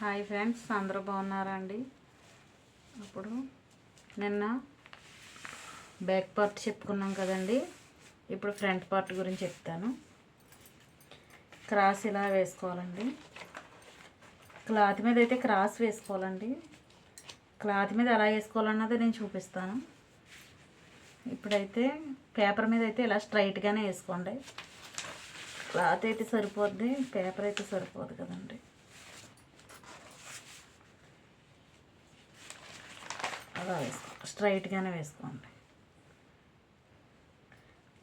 Hi friends అందరూ బాగున్నారా అండి అప్పుడు నిన్న బ్యాక్ పార్ట్ చెప్పుకున్నాం కదండి. ఇప్పుడు ఫ్రంట్ పార్ట్ గురించి చెప్తాను. క్రాస్ ఇలా వేసుకోవాలండి. క్లాత్ మీద అయితే క్రాస్ వేసుకోవాలండి. క్లాత్ మీద ఎలా వేసుకోవాలన్నది నేను చూపిస్తాను. ఇప్పుడైతే పేపర్ మీద అయితే ఇలా స్ట్రైట్గానే వేసుకోండి. క్లాత్ అయితే సరిపోద్ది పేపర్ అయితే సరిపోదు కదండి. బాగా వేసుకో స్ట్రైట్గానే వేసుకోండి.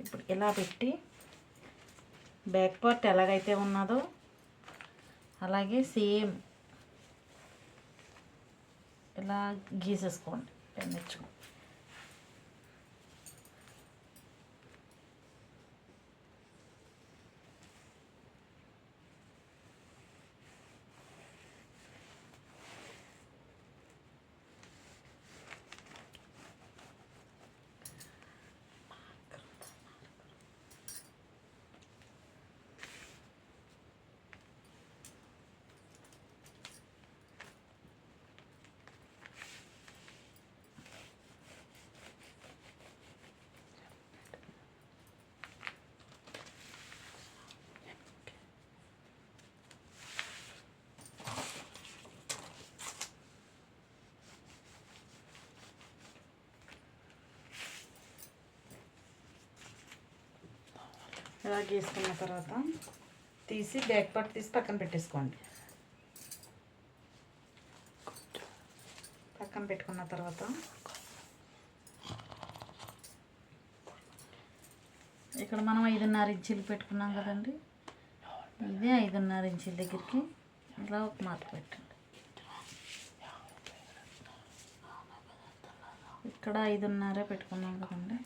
ఇప్పుడు ఇలా పెట్టి బ్యాక్ పార్ట్ ఎలాగైతే ఉన్నదో అలాగే సేమ్ ఇలా గీసేసుకోండి. పెన్నిచ్చుకోండి ఇలా గీసుకున్న తర్వాత తీసి బ్యాక్ పార్ట్ తీసి పక్కన పెట్టేసుకోండి. పక్కన పెట్టుకున్న తర్వాత ఇక్కడ మనం ఐదున్నర ఇంచీలు పెట్టుకున్నాం కదండి. ఇది ఐదున్నర ఇంచీల దగ్గరికి ఇలా ఒక మాట పెట్టండి. ఇక్కడ ఐదున్నర పెట్టుకున్నాం కదండి.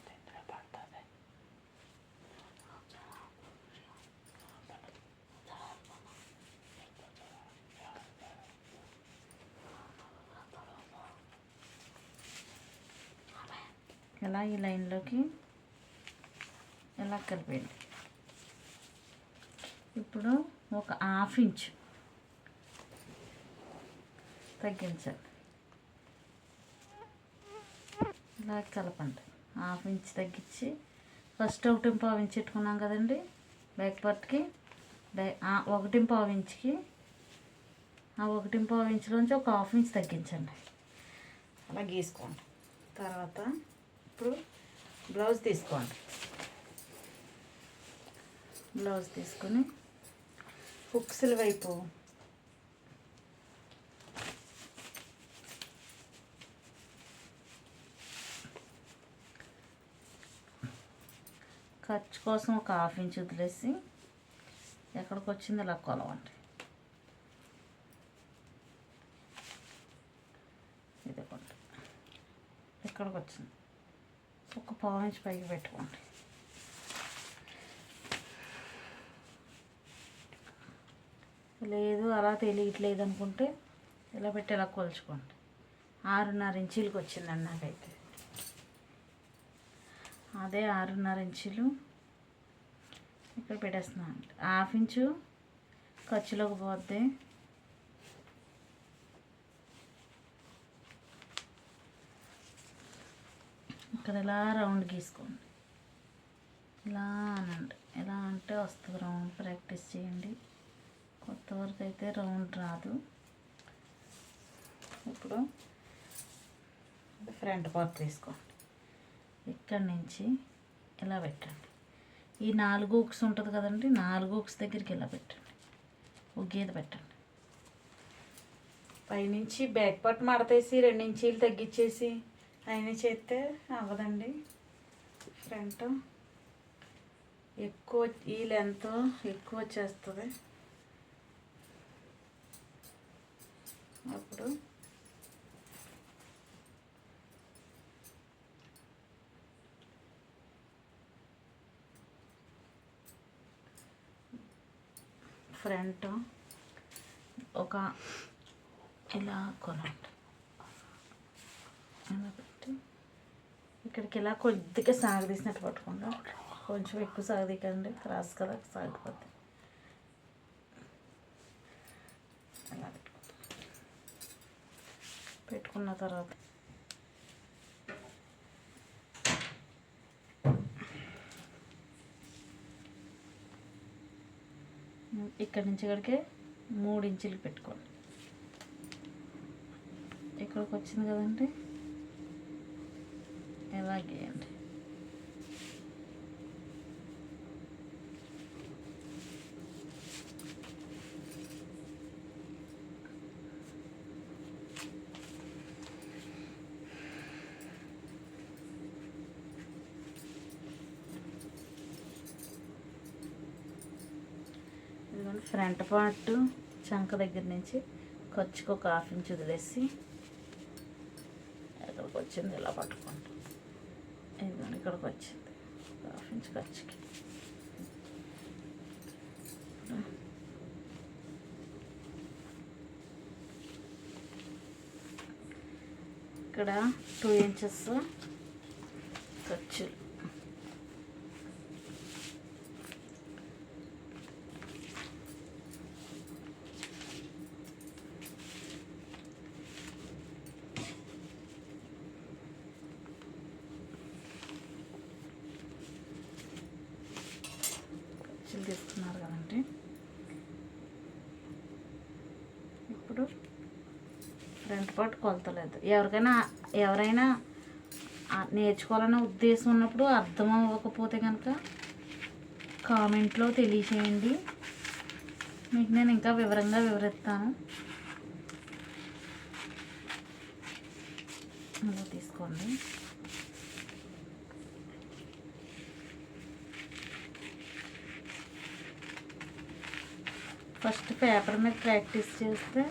ఇలా ఈ లైన్లోకి ఇలా కలిపేయండి ఇప్పుడు ఒక హాఫ్ ఇంచ్ తగ్గించండి ఇలా కలపండి. హాఫ్ ఇంచ్ తగ్గించి ఫస్ట్ ఒకటి పావు ఇంచ్ పెట్టుకున్నాం కదండి బ్యాక్ పార్ట్కి. బ్యాక్ ఒకటి పావు ఇంచ్కి ఆ ఒకటి పావు ఇంచులోంచి ఒక హాఫ్ ఇంచ్ తగ్గించండి. అలా గీసుకోండి. తర్వాత ఇప్పుడు బ్లౌజ్ తీసుకోండి బ్లౌజ్ తీసుకొని హుక్స్ల వైపు ఖర్చు కోసం ఒక హాఫ్ ఇంచ్ వదిలేసి ఎక్కడికి వచ్చింది ఇలా కొలవండి. ఇది కొంట ఎక్కడికి వచ్చింది? ఒక పావు ఇంచ్ పైకి పెట్టుకోండి. లేదు అలా తెలియట్లేదు అనుకుంటే ఇలా పెట్టి ఇలా కొలుచుకోండి. ఆరున్నర ఇంచీలకు వచ్చిందండి నాకైతే. అదే ఆరున్నర ఇంచులు ఇక్కడ పెట్టేస్తున్నాను. హాఫ్ ఇంచు ఖర్చులోకి పోతే ఇక్కడ ఇలా రౌండ్ గీసుకోండి? ఇలా అనండి? ఎలా అంటే వస్తుంది రౌండ్ ప్రాక్టీస్ చేయండి. కొత్త వరకు అయితే రౌండ్ రాదు. ఇప్పుడు ఫ్రంట్ పార్ట్ తీసుకోండి. ఇక్కడి నుంచి ఇలా పెట్టండి. ఈ నాలుగు ఉక్స్ ఉంటుంది కదండి నాలుగు ఉక్స్ దగ్గరికి ఇలా పెట్టండి. ఒక గీత పెట్టండి. పైనుంచి బ్యాక్ పార్ట్ మడతేసి రెండు ఇంచీలు తగ్గించేసి అయినా చేస్తే అవ్వదండి. ఫ్రంట్ ఎక్కువ ఈ లెంత్ ఎక్కువ వచ్చేస్తుంది. అప్పుడు ఫ్రంట్ ఒక ఇలా కొనండి. ఇక్కడికి ఇలా కొద్దిగా సాగదీసినట్టు పట్టుకుందాం. కొంచెం ఎక్కువ సాగదీకండి క్రాస్ కదా సాగిపోద్ది. ఇలా పెట్టుకున్న తర్వాత. ఇక్కడి నుంచి ఇక్కడికి మూడు ఇంచులు పెట్టుకోండి. ఇక్కడికి వచ్చింది కదండి. ఎలా గీయండి ఇదిగోండి ఫ్రంట్ పార్ట్ చంక దగ్గర నుంచి ఖర్చుకు ఒక హాఫ్ ఇంచ్ వదిలేసి ఇక్కడికి వచ్చింది ఇలా పట్టుకుంటాం. ఇదిగోండి ఇక్కడికి వచ్చింది. హాఫ్ ఇంచ్ ఖర్చుకి. ఇక్కడ టూ ఇంచెస్ ఖర్చులు తీసుకున్నారు కదండి ఇప్పుడు ఫ్రంట్ పార్ట్ కొలతలేదు ఎవరికైనా ఎవరైనా నేర్చుకోవాలనే ఉద్దేశం ఉన్నప్పుడు అర్థం అవ్వకపోతే కనుక కామెంట్లో తెలియచేయండి. మీకు నేను ఇంకా వివరంగా వివరిస్తాను. అలా తీసుకోండి. ఫస్ట్ పేపర్ మీద ప్రాక్టీస్ చేస్తే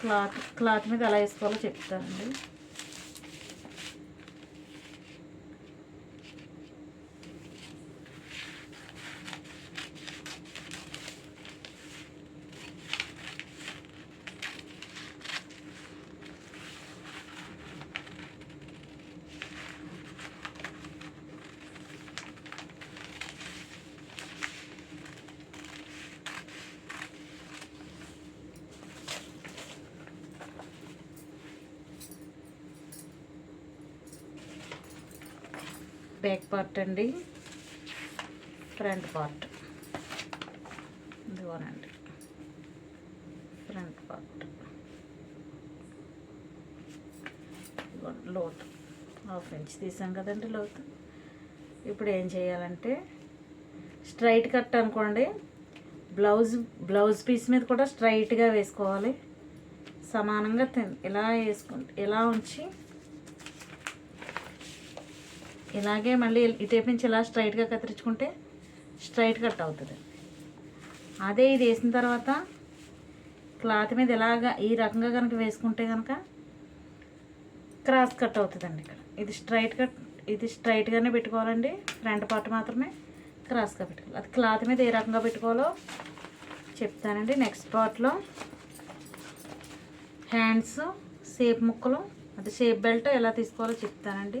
క్లాత్ క్లాత్ మీద ఎలా వేసుకోవాలో చెప్తానండి. బ్యాక్ పార్ట్ అండి. Front part. ఇదిగోనండి. Front part. లోతు. హాఫ్ ఇంచ్ తీసాం కదండి లోతు. ఇప్పుడు ఏం చేయాలంటే స్ట్రైట్ కట్ అనుకోండి. బ్లౌజ్ బ్లౌజ్ పీస్ మీద కూడా స్ట్రైట్గా వేసుకోవాలి. సమానంగా ఇలా వేసుకుంటే ఇలా ఉంచి ఇలాగే మళ్ళీ ఇటేపు నుంచి ఇలా స్ట్రైట్గా కత్తిరించుకుంటే స్ట్రైట్ కట్ అవుతుంది. అదే ఇది వేసిన తర్వాత క్లాత్ మీద ఇలాగా ఈ రకంగా కనుక వేసుకుంటే కనుక క్రాస్ కట్ అవుతుందండి ఇక్కడ. ఇది స్ట్రైట్ కట్ ఇది స్ట్రైట్గానే పెట్టుకోవాలండి. ఫ్రంట్ పార్ట్ మాత్రమే క్రాస్గా పెట్టుకోవాలి. అది క్లాత్ మీద ఏ రకంగా పెట్టుకోవాలో చెప్తానండి. నెక్స్ట్ పార్ట్లో హ్యాండ్స్ షేప్ ముక్కలు అది షేప్ బెల్ట్ ఎలా తీసుకోవాలో చెప్తానండి.